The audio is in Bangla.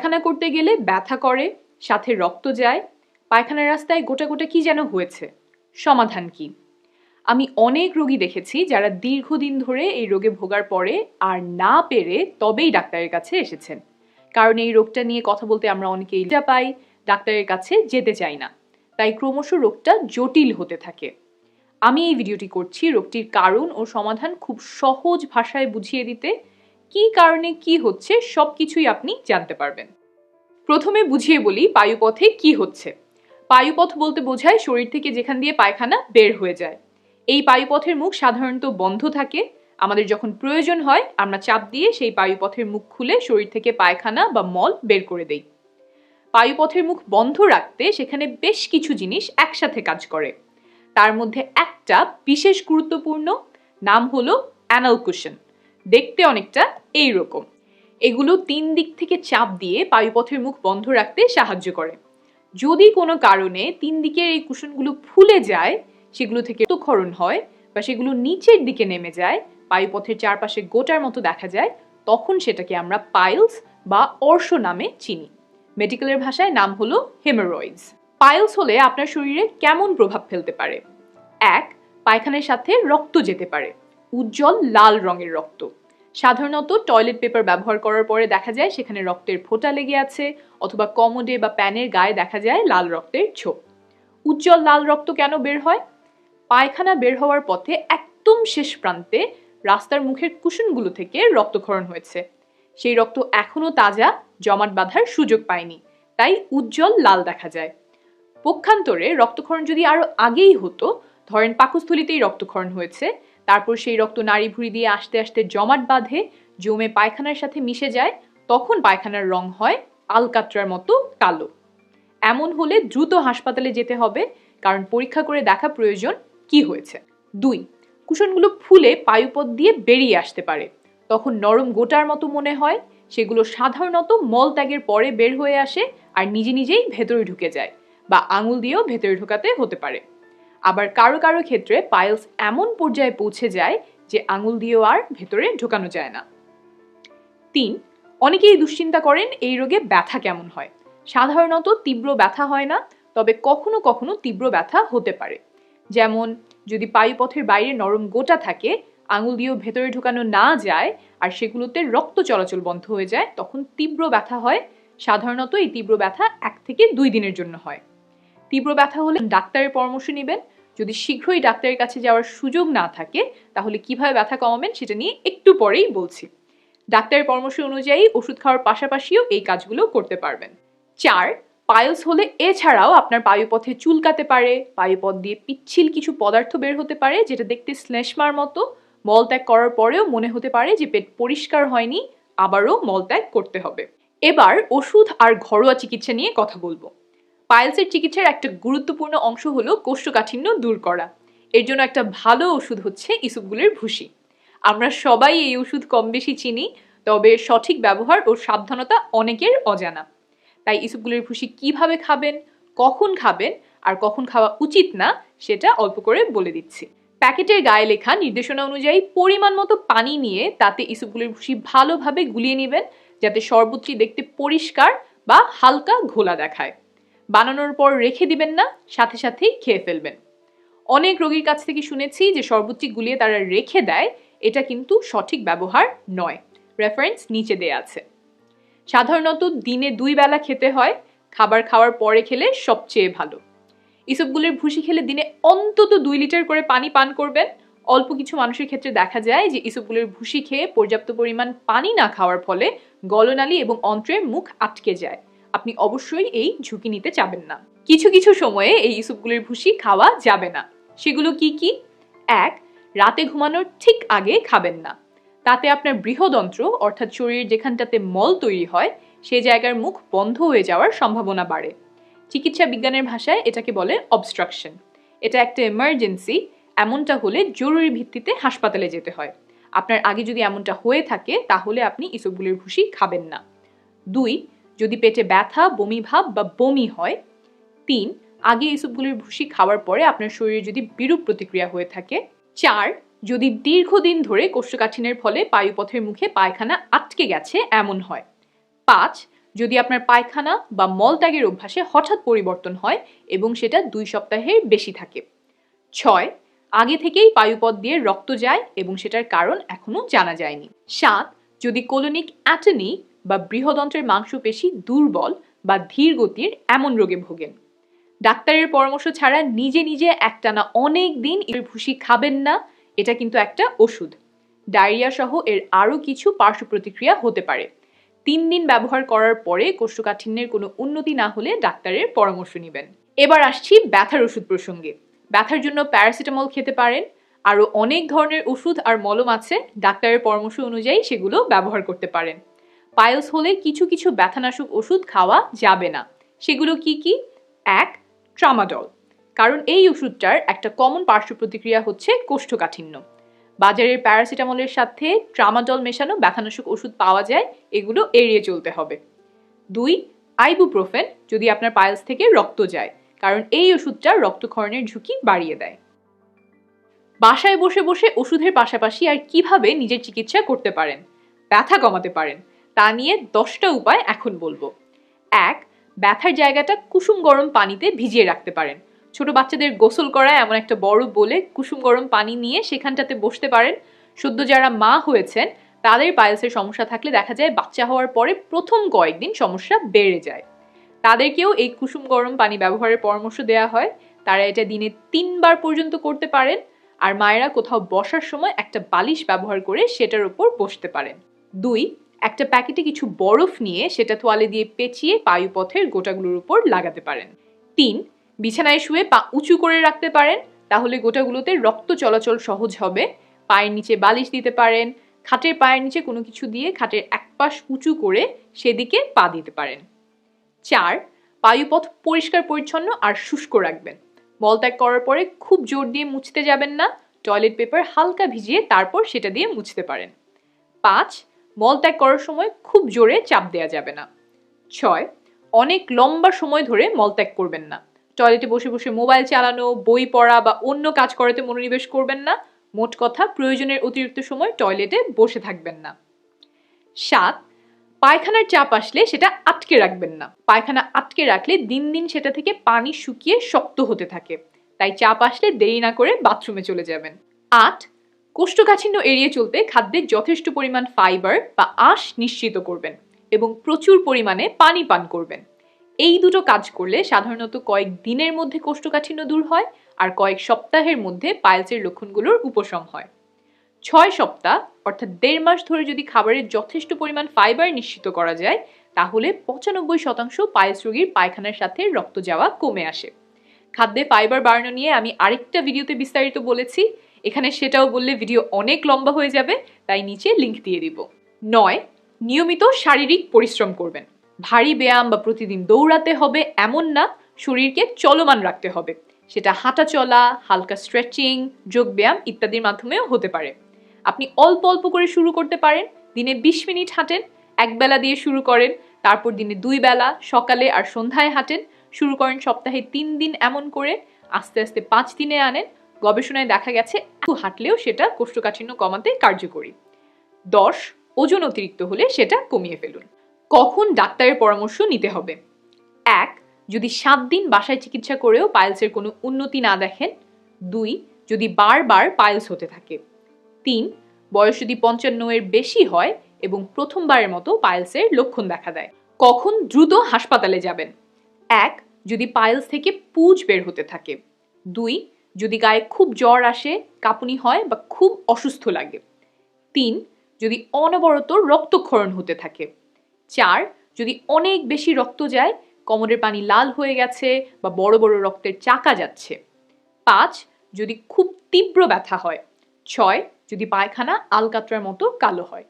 পায়খানা করতে গেলে ব্যথা করে, সাথে রক্ত যায়। পায়খানার রাস্তায় গোটা গোটা কি যেন হয়েছে? সমাধান কি? আমি অনেক রোগী দেখেছি যারা দীর্ঘদিন ধরে এই রোগে ভোগার পরে আর না পেরে তবেই ডাক্তারের কাছে এসেছেন। কারণ এই রোগটা নিয়ে কথা বলতে আমরা অনেকেই লজ্জা পাই, ডাক্তারের কাছে যেতে চাই না। তাই ক্রমশ রোগটা জটিল হতে থাকে। আমি এই ভিডিওটি করছি রোগটির কারণ ও সমাধান খুব সহজ ভাষায় বুঝিয়ে দিতে। কী কারণে কি হচ্ছে সব কিছুই আপনি জানতে পারবেন। প্রথমে বুঝিয়ে বলি পায়ুপথে কি হচ্ছে। পায়ুপথ বলতে বোঝায় শরীর থেকে যেখান দিয়ে পায়খানা বের হয়ে যায়। এই পায়ুপথের মুখ সাধারণত বন্ধ থাকে। আমাদের যখন প্রয়োজন হয়, আমরা চাপ দিয়ে সেই পায়ুপথের মুখ খুলে শরীর থেকে পায়খানা বা মল বের করে দেই। পায়ুপথের মুখ বন্ধ রাখতে সেখানে বেশ কিছু জিনিস একসাথে কাজ করে। তার মধ্যে একটা বিশেষ গুরুত্বপূর্ণ নাম হলো অ্যানাল কুশন। দেখতে অনেকটা এই রকম এগুলো তিন দিক থেকে চাপ দিয়ে পায়ুপথের মুখ বন্ধ রাখতে সাহায্য করে। যদি কোনো কারণে তিন দিকের এই কুশনগুলো ফুলে যায়, সেগুলো থেকে রক্তক্ষরণ হয় বা সেগুলো নিচের দিকে নেমে যায় পায়ুপথের চারপাশে গোটার মতো দেখা যায়, তখন সেটাকে আমরা পাইলস বা অর্শ নামে চিনি। মেডিকেলের ভাষায় নাম হলো হেমারয়েডস। পাইলস হলে আপনার শরীরে কেমন প্রভাব ফেলতে পারে? এক, পায়খানার সাথে রক্ত যেতে পারে। উজ্জ্বল লাল রঙের রক্ত। সাধারণত টয়লেট পেপার ব্যবহার করার পরে দেখা যায় সেখানে রক্তের ফোঁটা লেগে আছে অথবা কমোডে বা প্যানের গায়ে দেখা যায় লাল রক্তের ছোপ। উজ্জ্বল লাল রক্ত কেন বের হয়? পায়খানা বের হওয়ার পথে একদম শেষ প্রান্তে রাস্তার মুখের কুশনগুলো থেকে রক্তক্ষরণ হয়েছে। সেই রক্ত এখনও তাজা, জমাট বাঁধার সুযোগ পায়নি, তাই উজ্জ্বল লাল দেখা যায়। পক্ষান্তরে রক্তক্ষরণ যদি আরও আগেই হতো, ধরেন পাকস্থলিতেই রক্তক্ষরণ হয়েছে তারপর সেই রক্ত নাড়ি ভুড়ি দিয়ে আস্তে আস্তে জমাট বাঁধে, জমে পায়খানার সাথে মিশে যায়, তখন পায়খানার রং হয় আলকাত্রার মতো কালো। এমন হলে দ্রুত হাসপাতালে যেতে হবে, কারণ পরীক্ষা করে দেখা প্রয়োজন কি হয়েছে। দুই, কুশনগুলো ফুলে পায়ুপথ দিয়ে বেরিয়ে আসতে পারে। তখন নরম গোটার মতো মনে হয়, সেগুলো সাধারণত মল ত্যাগের পরে বের হয়ে আসে আর নিজে নিজেই ভেতরে ঢুকে যায় বা আঙুল দিয়েও ভেতরে ঢোকাতে হতে পারে। আবার কারও কারও ক্ষেত্রে পাইলস এমন পর্যায়ে পৌঁছে যায় যে আঙুল দিয়েও আর ভেতরে ঢোকানো যায় না। তিন, অনেকেই দুশ্চিন্তা করেন এই রোগে ব্যথা কেমন হয়। সাধারণত তীব্র ব্যথা হয় না, তবে কখনো কখনো তীব্র ব্যথা হতে পারে। যেমন, যদি পায়ুপথের বাইরে নরম গোটা থাকে, আঙুল দিয়েও ভেতরে ঢোকানো না যায় আর সেগুলোতে রক্ত চলাচল বন্ধ হয়ে যায়, তখন তীব্র ব্যথা হয়। সাধারণত এই তীব্র ব্যথা এক থেকে দুই দিনের জন্য হয়। তীব্র ব্যথা হলে ডাক্তারের পরামর্শ নেবেন। যদি শীঘ্রই ডাক্তারের কাছে যাওয়ার সুযোগ না থাকে, তাহলে কীভাবে ব্যথা কমাবেন সেটা নিয়ে একটু পরেই বলছি। ডাক্তারের পরামর্শ অনুযায়ী ওষুধ খাওয়ার পাশাপাশিও এই কাজগুলো করতে পারবেন। চার, পাইলস হলে এছাড়াও আপনার পায়ুপথে চুলকাতে পারে পায়ুপথ দিয়ে পিচ্ছিল কিছু পদার্থ বের হতে পারে, যেটা দেখতে শ্লেষ্মার মতো। মলত্যাগ করার পরেও মনে হতে পারে যে পেট পরিষ্কার হয়নি, আবারও মলত্যাগ করতে হবে। এবার ওষুধ আর ঘরোয়া চিকিৎসা নিয়ে কথা বলব। পাইলসের চিকিৎসার একটা গুরুত্বপূর্ণ অংশ হলো কোষ্ঠকাঠিন্য দূর করা। এর জন্য একটা ভালো ওষুধ হচ্ছে ইসুপগুলের ভুসি। আমরা সবাই এই ওষুধ কম বেশি চিনি, তবে সঠিক ব্যবহার ও সাবধানতা অনেকের অজানা। তাই ইসুপগুলের ভুসি কীভাবে খাবেন, কখন খাবেন, আর কখন খাওয়া উচিত না, সেটা অল্প করে বলে দিচ্ছি। প্যাকেটের গায়ে লেখা নির্দেশনা অনুযায়ী পরিমাণ মতো পানি নিয়ে তাতে ইসুপগুলের ভুসি ভালোভাবে গুলিয়ে নেবেন, যাতে শরবতটি দেখতে পরিষ্কার বা হালকা ঘোলা দেখায়। বানানোর পর রেখে দিবেন না, সাথে সাথেই খেয়ে ফেলবেন। অনেক রোগীর কাছ থেকে শুনেছি যে শরবতটি গুলিয়ে তারা রেখে দেয়, এটা কিন্তু সঠিক ব্যবহার নয়। রেফারেন্স নিচে দেয়া আছে। সাধারণত দিনে দুই বেলা খেতে হয়, খাবার খাওয়ার পরে খেলে সবচেয়ে ভালো। ইসবগুলির ভুসি খেলে দিনে অন্তত দুই লিটার করে পানি পান করবেন। অল্প কিছু মানুষের ক্ষেত্রে দেখা যায় যে ইসবগুলের ভুসি খেয়ে পর্যাপ্ত পরিমাণ পানি না খাওয়ার ফলে গলনালী এবং অন্ত্রের মুখ আটকে যায়। আপনি অবশ্যই এই ঝুঁকি নিতে চাবেন না। কিছু কিছু সময়ে এই ইসুপগুলির ভুসি খাওয়া যাবে না। সেগুলো কি কি? এক, রাতে ঘুমানোর ঠিক আগে খাবেন না। তাতে আপনার বৃহদন্ত্র, অর্থাৎ শরীর যেখানটাতে মল তৈরি হয়, সে জায়গার মুখ বন্ধ হয়ে যাওয়ার সম্ভাবনা বাড়ে। চিকিৎসা বিজ্ঞানের ভাষায় এটাকে বলে অবস্ট্রাকশন এটা একটা এমার্জেন্সি এমনটা হলে জরুরি ভিত্তিতে হাসপাতালে যেতে হয়। আপনার আগে যদি এমনটা হয়ে থাকে, তাহলে আপনি ইসবগুলির ভুসি খাবেন না। দুই যদি পেটে ব্যথা, বমি ভাব বা বমি হয়, তিন, আগে এসবগুলির ভুসি খাওয়ার পরে আপনার শরীরে যদি বিরূপ প্রতিক্রিয়া হয়ে থাকে। চার, যদি দীর্ঘদিন ধরে কোষ্ঠকাঠিন্যের ফলে পায়ুপথের মুখে পায়খানা আটকে গেছে, এমন হয়। পাঁচ, যদি আপনার পায়খানা বা মলত্যাগের অভ্যাসে হঠাৎ পরিবর্তন হয় এবং সেটা দুই সপ্তাহের বেশি থাকে। ছয়, আগে থেকেই পায়ুপথ দিয়ে রক্ত যায় এবং সেটার কারণ এখনও জানা যায়নি। সাত, যদি কোলোনিক অ্যাটনি বা বৃহদন্ত্রের মাংসপেশি দুর্বল বা ধীর গতির এমন রোগে ভোগেন। ডাক্তারের পরামর্শ ছাড়া নিজে নিজে একটানা অনেক দিন এর ভুসি খাবেন না, এটা কিন্তু একটা ওষুধ। ডায়রিয়া সহ এর আরও কিছু পার্শ্ব প্রতিক্রিয়া হতে পারে। তিন দিন ব্যবহার করার পরে কোষ্ঠকাঠিন্যের কোনো উন্নতি না হলে ডাক্তারের পরামর্শ নেবেন। এবার আসছি ব্যথার ওষুধ প্রসঙ্গে। ব্যথার জন্য প্যারাসিটামল খেতে পারেন। আরও অনেক ধরনের ওষুধ আর মলম আছে। ডাক্তারের পরামর্শ অনুযায়ী সেগুলো ব্যবহার করতে পারেন। পাইলস হলে কিছু কিছু ব্যথানাশক ওষুধ খাওয়া যাবে না। সেগুলো কি কি? এক, ট্রামাডল। কারণ এই ওষুধটার একটা কমন পার্শ্ব প্রতিক্রিয়া হচ্ছে কোষ্ঠকাঠিন্য। বাজারের প্যারাসিটামলের সাথে ট্রামাডল মেশানো ব্যথানাশক ওষুধ পাওয়া যায়, এগুলো এড়িয়ে চলতে হবে। দুই, আইবুপ্রোফেন, যদি আপনার পাইলস থেকে রক্ত যায়, কারণ এই ওষুধটা রক্তক্ষরণের ঝুঁকি বাড়িয়ে দেয়। বাসায় বসে বসে ওষুধের পাশাপাশি আর কীভাবে নিজের চিকিৎসা করতে পারেন? ব্যথা কমাতে পারেন। তা নিয়ে দশটা উপায় এখন বলব। এক, ব্যথার জায়গাটা কুসুম গরম পানিতে ভিজিয়ে রাখতে পারেন। ছোট বাচ্চাদের গোসল করা এমন একটা বড় বলে কুসুম গরম পানি নিয়ে সেখানটাতে বসতে পারেন। সদ্য যারা মা হয়েছেন, তাদের পাইলসের সমস্যা থাকলে দেখা যায় বাচ্চা হওয়ার পরে প্রথম কয়েকদিন সমস্যা বেড়ে যায়। তাদেরকেও এই কুসুম গরম পানি ব্যবহারের পরামর্শ দেওয়া হয়। তারা এটা দিনে তিনবার পর্যন্ত করতে পারেন। আর মায়েরা কোথাও বসার সময় একটা বালিশ ব্যবহার করে সেটার উপর বসতে পারেন। দুই একটা প্যাকেটে কিছু বরফ নিয়ে সেটা তোয়ালে দিয়ে পেঁচিয়ে পায়ুপথের গোটাগুলোর উপর লাগাতে পারেন। তিন, বিছানায় শুয়ে পা উঁচু করে রাখতে পারেন, তাহলে গোটাগুলোতে রক্ত চলাচল সহজ হবে। পায়ের নিচে বালিশ দিতে পারেন, খাটের পায়ের নিচে কোনো কিছু দিয়ে খাটের এক পাশ উঁচু করে সেদিকে পা দিতে পারেন। চার পায়ুপথ পরিষ্কার পরিচ্ছন্ন আর শুষ্ক রাখবেন। মলত্যাগ করার পরে খুব জোর দিয়ে মুছতে যাবেন না, টয়লেট পেপার হালকা ভিজিয়ে তারপর সেটা দিয়ে মুছতে পারেন। পাঁচ মলত্যাগ করার সময় খুব জোরে চাপ দেওয়া যাবে না। ছয়, অনেক লম্বা সময় ধরে মলত্যাগ করবেন না। টয়লেটে বসে বসে মোবাইল চালানো, বই পড়া বা অন্য কাজ করাতে মনোনিবেশ করবেন না। মোট কথা, প্রয়োজনের অতিরিক্ত সময় টয়লেটে বসে থাকবেন না। সাত, পায়খানার চাপ আসলে সেটা আটকে রাখবেন না। পায়খানা আটকে রাখলে দিন দিন সেটা থেকে পানি শুকিয়ে শক্ত হতে থাকে। তাই চাপ আসলে দেরি না করে বাথরুমে চলে যাবেন। আট কোষ্ঠকাঠিন্য এড়িয়ে চলতে খাদ্যে যথেষ্ট পরিমাণ ফাইবার বা আঁশ নিশ্চিত করবেন এবং প্রচুর পরিমাণে পানি পান করবেন। এই দুটো কাজ করলে সাধারণত কয়েক দিনের মধ্যে কোষ্ঠকাঠিন্য দূর হয় আর কয়েক সপ্তাহের মধ্যে পাইলসের লক্ষণগুলোর উপশম হয়। ছয় সপ্তাহ, অর্থাৎ দেড় মাস ধরে যদি খাবারের যথেষ্ট পরিমাণ ফাইবার নিশ্চিত করা যায়, তাহলে পঁচানব্বই শতাংশ পাইলস রোগীর পায়খানার সাথে রক্ত যাওয়া কমে আসে। খাদ্যে ফাইবার বাড়ানো নিয়ে আমি আরেকটা ভিডিওতে বিস্তারিত বলেছি। এখানে সেটাও বললে ভিডিও অনেক লম্বা হয়ে যাবে, তাই নিচে লিংক দিয়ে দিব। নয়, নিয়মিত শারীরিক পরিশ্রম করবেন। ভারী ব্যায়াম বা প্রতিদিন দৌড়াতে হবে এমন না, শরীরকে চলমান রাখতে হবে। সেটা হাঁটা চলা, হালকা স্ট্রেচিং যোগব্যায়াম ইত্যাদির মাধ্যমেও হতে পারে। আপনি অল্প অল্প করে শুরু করতে পারেন, দিনে বিশ মিনিট হাঁটেন, এক বেলা দিয়ে শুরু করেন, তারপর দিনে দুই বেলা, সকালে আর সন্ধ্যায় হাঁটেন, শুরু করেন সপ্তাহে তিন দিন এমন করে, আস্তে আস্তে পাঁচ দিনে আনেন গবেষণায় দেখা গেছে, একটু হাঁটলেও সেটা কোষ্ঠকাঠিন্য কমাতে কার্যকরী। দশ, ওজন অতিরিক্ত হলে সেটা কমিয়ে ফেলুন। কখন ডাক্তারের পরামর্শ নিতে হবে? এক, যদি সাত দিন বাসায় চিকিৎসা করেও পাইলসের কোনো উন্নতি না দেখেন। দুই, যদি বারবার পাইলস হতে থাকে। তিন, বয়স যদি পঞ্চান্ন এর বেশি হয় এবং প্রথমবারের মতো পাইলসের লক্ষণ দেখা দেয়, কখন দ্রুত হাসপাতালে যাবেন? এক, যদি পাইলস থেকে পুজ বের হতে থাকে। দুই যদি গায়ে খুব জ্বর আসে, কাঁপুনি হয় বা খুব অসুস্থ লাগে। তিন, যদি অনবরত রক্তক্ষরণ হতে থাকে। চার, যদি অনেক বেশি রক্ত যায়, কোমরের পানি লাল হয়ে গেছে বা বড় বড় রক্তের চাকা যাচ্ছে। পাঁচ, যদি খুব তীব্র ব্যথা হয়। ছয়, যদি পায়খানা আলকাতরার মতো কালো হয়।